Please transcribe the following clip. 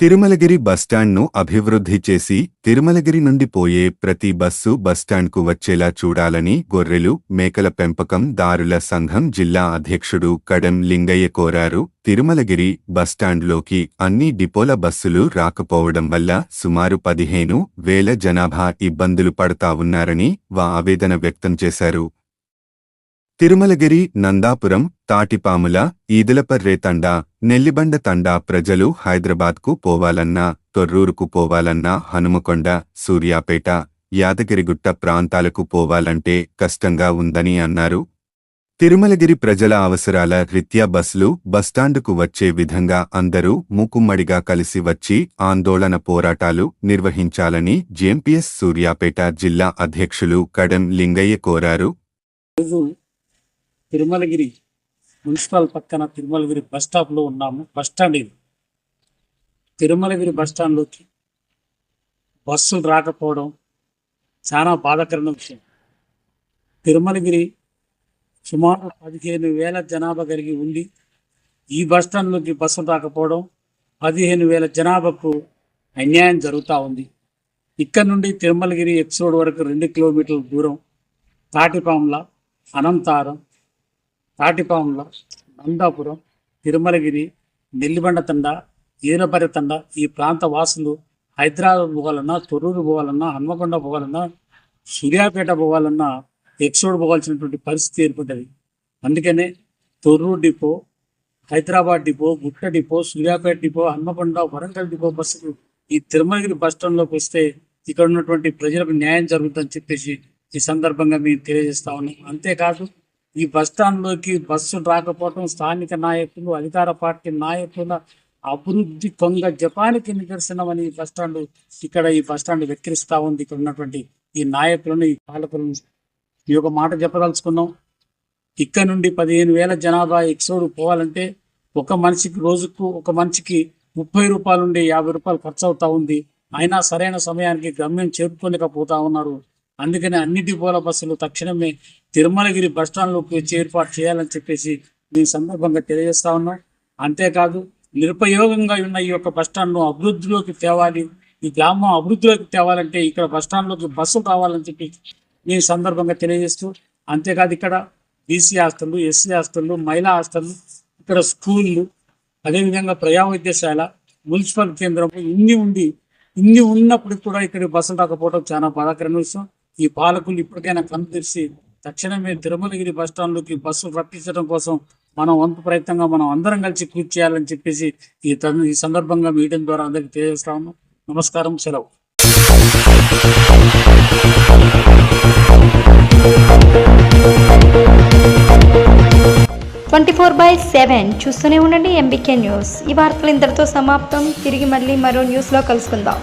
తిరుమలగిరి బస్టాండ్ను అభివృద్ధి చేసి తిరుమలగిరి నుండి పోయే ప్రతి బస్సు బస్టాండ్కు వచ్చేలా చూడాలని గొర్రెలు మేకల పెంపకం దారుల సంఘం జిల్లా అధ్యక్షుడు కడం లింగయ్య కోరారు. తిరుమలగిరి బస్టాండ్లోకి అన్ని డిపోల బస్సులు రాకపోవడం వల్ల సుమారు పదిహేను వేల జనాభా ఇబ్బందులు పడతా ఉన్నారని వా ఆవేదన వ్యక్తం చేశారు. తిరుమలగిరి నందాపురం తాటిపాముల ఈదులపర్రే తండా నెల్లిబండ తండా ప్రజలు హైదరాబాద్కు పోవాలన్నా తొర్రూరుకు పోవాలన్నా హనుమకొండ సూర్యాపేట యాదగిరిగుట్ట ప్రాంతాలకు పోవాలంటే కష్టంగా ఉందని అన్నారు. తిరుమలగిరి ప్రజల అవసరాల రీత్యా బస్సులు బస్టాండుకు వచ్చే విధంగా అందరూ మూకుమ్మడిగా కలిసి వచ్చి ఆందోళన పోరాటాలు నిర్వహించాలని జేఎంపీఎస్ సూర్యాపేట జిల్లా అధ్యక్షులు కడెం లింగయ్య కోరారు. తిరుమలగిరి మున్సిపల్ పక్కన తిరుమలగిరి బస్ స్టాప్లో ఉన్నాము. బస్ స్టాండ్ ఇది. తిరుమలగిరి బస్ స్టాండ్లోకి బస్సులు రాకపోవడం చాలా బాధాకరమైన విషయం. తిరుమలగిరి సుమారు పదిహేను వేల జనాభా కలిగి ఉంది ఈ బస్ స్టాండ్లోకి బస్సులు రాకపోవడం పదిహేను వేల జనాభాకు అన్యాయం జరుగుతూ ఉంది. ఇక్కడ నుండి తిరుమలగిరి ఎక్సోడ్ వరకు రెండు కిలోమీటర్ల దూరం తాటిపాముల అనంతారం తాటిపాముల నందాపురం తిరుమలగిరి నెల్లిబండ తండ ఈనపర్రి తండ ఈ ప్రాంత వాసులు హైదరాబాద్ పోవాలన్నా తొర్రూరు పోవాలన్నా హన్మకొండ పోవాలన్నా సూర్యాపేట పోవాలన్నా ఎక్సోడ్ పోవాల్సినటువంటి పరిస్థితి ఏర్పడ్డది. అందుకనే Thorrur depot Hyderabad depot Gutta depot Suryapet depot Hanamkonda Warangal depot బస్సులు ఈ తిరుమలగిరి బస్ స్టాండ్లోకి వస్తే ఇక్కడ ఉన్నటువంటి ప్రజలకు న్యాయం జరుగుతుందని చెప్పేసి ఈ సందర్భంగా మేము తెలియజేస్తా ఉన్నాం. అంతేకాదు ఈ బస్ బస్సు బస్సులు రాకపోవడం స్థానిక నాయకులు అధికార పార్టీ నాయకుల అభివృద్ధి కొంగ జపానికి నిదర్శనమని ఈ బస్ స్టాండ్ ఇక్కడ ఈ బస్ స్టాండ్ వెక్కిరిస్తా ఉంది. ఇక్కడ ఉన్నటువంటి ఈ నాయకులను ఈ పాలకులను ఈ యొక్క మాట చెప్పదలుచుకున్నాం. ఇక్కడ నుండి పదిహేను వేల జనాభా ఎక్సోడ్ పోవాలంటే ఒక మనిషికి రోజుకు ఒక మనిషికి ముప్పై రూపాయల నుండి యాభై రూపాయలు ఖర్చు అవుతా ఉంది. అయినా సరైన సమయానికి గమ్యం చేరుకోలేకపోతా ఉన్నారు. అందుకని అన్ని డిపోల బస్సులు తక్షణమే తిరుమలగిరి బస్ వచ్చి ఏర్పాటు చేయాలని చెప్పేసి ఈ సందర్భంగా తెలియజేస్తా ఉన్నాం. అంతేకాదు నిరుపయోగంగా ఉన్న ఈ యొక్క బస్ అభివృద్ధిలోకి తేవాలి ఈ గ్రామం అభివృద్ధిలోకి తేవాలంటే ఇక్కడ బస్ స్టాండ్లోకి బస్సు కావాలని చెప్పి ఈ సందర్భంగా తెలియజేస్తూ అంతేకాదు ఇక్కడ బీసీ హాస్టళ్ళు ఎస్సీ హాస్టళ్ళు మహిళా హాస్టళ్ళు ఇక్కడ స్కూళ్ళు అదేవిధంగా ప్రజా వైద్యశాల మున్సిపల్ కేంద్రం ఇన్ని ఉండి ఇన్ని ఉన్నప్పటికి కూడా ఇక్కడ బస్సులు రాకపోవడం చాలా బాధాకరమైన విషయం. ఈ పాలకులు ఇప్పటికైనా కన్ను తెరిచి తక్షణమే తిరుమలగిరి బస్ స్టాండ్లోకి బస్సులు రప్పించడం కోసం మనం వంతు ప్రయత్నంగా మనం అందరం కలిసి కృషి చేయాలని చెప్పేసి ఈ ఈ సందర్భంగా మీడియం ద్వారా అందరికీ తెలియజేస్తాము నమస్కారం సెలవు. ట్వంటీ ఫోర్ బై సెవెన్ చూస్తూనే ఉండండి ఎంబీకే న్యూస్. ఈ వార్తలు ఇంతటితో సమాప్తం. తిరిగి మళ్ళీ మరో న్యూస్లో కలుసుకుందాం.